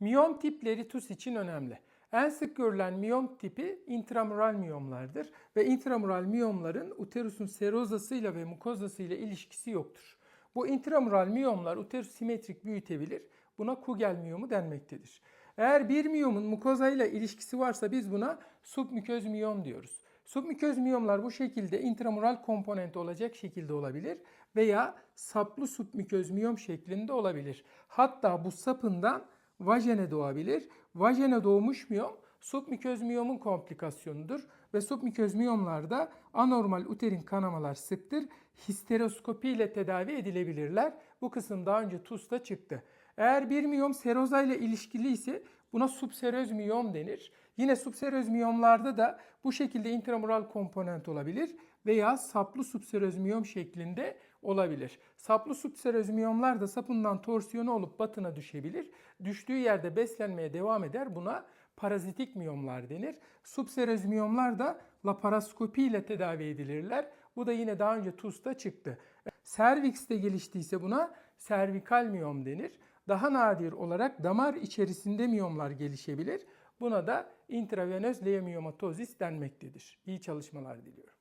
Miyom tipleri TUS için önemli. En sık görülen miyom tipi intramural miyomlardır ve intramural miyomların uterusun serozasıyla ve mukozasıyla ilişkisi yoktur. Bu intramural miyomlar uterus simetrik büyütebilir. Buna Kugel miyomu denmektedir. Eğer bir miyomun mukozayla ilişkisi varsa biz buna submüköz miyom diyoruz. Submüköz miyomlar bu şekilde intramural komponent olacak şekilde olabilir veya saplı submüköz miyom şeklinde olabilir. Hatta bu sapından vajene doğabilir. Vajene doğmuş miyom submüköz miyomun komplikasyonundur ve submüköz miyomlarda anormal uterin kanamalar sıktır. Histeroskopi ile tedavi edilebilirler. Bu kısım daha önce TUS'ta çıktı. Eğer bir miyom seroza ile ilişkili ise buna subseröz miyom denir. Yine subseröz miyomlarda da bu şekilde intramural komponent olabilir veya saplı subseröz miyom şeklinde olabilir. Saplı subseröz miyomlar da sapından torsiyonu olup batına düşebilir. Düştüğü yerde beslenmeye devam eder. Buna parazitik miyomlar denir. Subseröz miyomlar da laparoskopi ile tedavi edilirler. Bu da yine daha önce TUS'ta çıktı. Serviks'te geliştiyse buna servikal miyom denir. Daha nadir olarak damar içerisinde miyomlar gelişebilir. Buna da intravenöz leomiyomatozis denmektedir. İyi çalışmalar diliyorum.